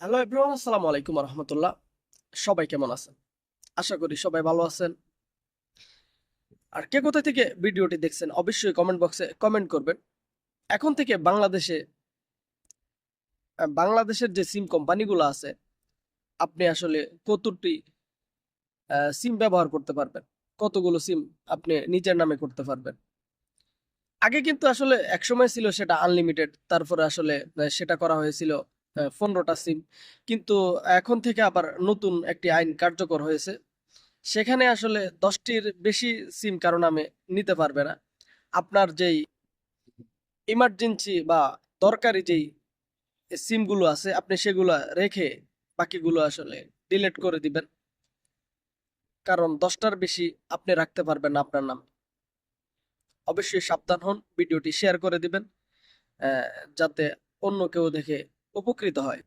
Hello everyone আসসালামু আলাইকুম রহমতুল্লাহ সবাই কেমন আছেন? আশা করি সবাই ভালো আছেন। আর কে কোথা থেকে ভিডিওটি দেখছেন, অবশ্যই কমেন্ট বক্সে কমেন্ট করবেন। এখন থেকে বাংলাদেশে, বাংলাদেশের যে সিম কোম্পানিগুলো আছে, আপনি আসলে কতটি সিম ব্যবহার করতে পারবেন? কতগুলো সিম আপনি নিজের নামে করতে পারবেন? আগে কিন্তু আসলে একসময় ছিল সেটা আনলিমিটেড তারপরে আসলে সেটা করা হয়েছিল পনেরোটা সিম কিন্তু এখন থেকে আবার নতুন একটি আইন কার্যকর হয়েছে। সেখানে আসলে দশটির বেশি সিম কারও নামে নিতে পারবে না। আপনার যেই ইমার্জেন্সি বা দরকারি যেই সিমগুলো আছে, আপনি সেগুলো রেখে বাকিগুলো আসলে ডিলিট করে দিবেন। কারণ দশটার বেশি আপনি রাখতে পারবেন না আপনার নাম। অবশ্যই সাবধান হন, ভিডিওটি শেয়ার করে দিবেন। যাতে অন্য কেউ দেখে উপকৃত হয়।